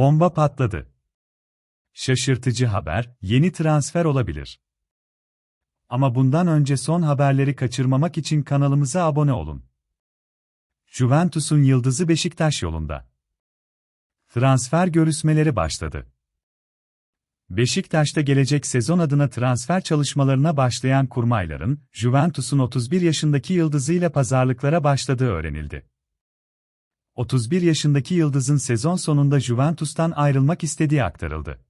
Bomba patladı. Şaşırtıcı haber, yeni transfer olabilir. Ama bundan önce son haberleri kaçırmamak için kanalımıza abone olun. Juventus'un yıldızı Beşiktaş yolunda. Transfer görüşmeleri başladı. Beşiktaş'ta gelecek sezon adına transfer çalışmalarına başlayan kurmayların, Juventus'un 31 yaşındaki yıldızıyla pazarlıklara başladığı öğrenildi. 31 yaşındaki yıldızın sezon sonunda Juventus'tan ayrılmak istediği aktarıldı.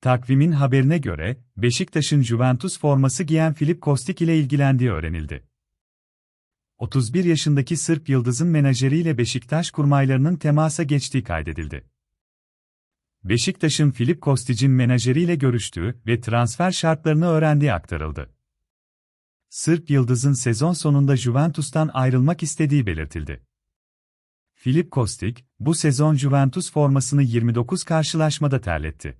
Takvimin haberine göre, Beşiktaş'ın Juventus forması giyen Filip Kostik ile ilgilendiği öğrenildi. 31 yaşındaki Sırp Yıldız'ın menajeriyle Beşiktaş kurmaylarının temasa geçtiği kaydedildi. Beşiktaş'ın Filip Kostic'in menajeriyle görüştüğü ve transfer şartlarını öğrendiği aktarıldı. Sırp Yıldız'ın sezon sonunda Juventus'tan ayrılmak istediği belirtildi. Filip Kostic, bu sezon Juventus formasını 29 karşılaşmada terletti.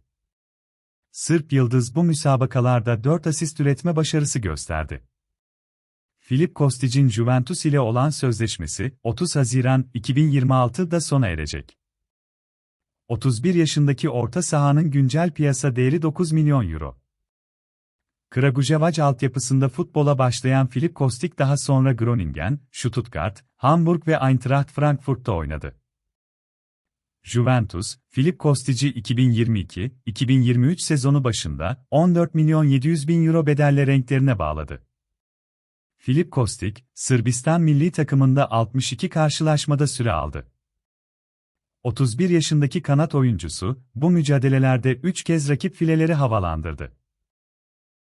Sırp Yıldız bu müsabakalarda 4 asist üretme başarısı gösterdi. Filip Kostic'in Juventus ile olan sözleşmesi 30 Haziran 2026'da sona erecek. 31 yaşındaki orta sahanın güncel piyasa değeri 9 milyon euro. Kragujevac altyapısında futbola başlayan Filip Kostic daha sonra Groningen, Stuttgart, Hamburg ve Eintracht Frankfurt'ta oynadı. Juventus, Filip Kostic'i 2022-2023 sezonu başında 14 milyon 700 bin euro bedelle renklerine bağladı. Filip Kostic, Sırbistan milli takımında 62 karşılaşmada süre aldı. 31 yaşındaki kanat oyuncusu, bu mücadelelerde 3 kez rakip fileleri havalandırdı.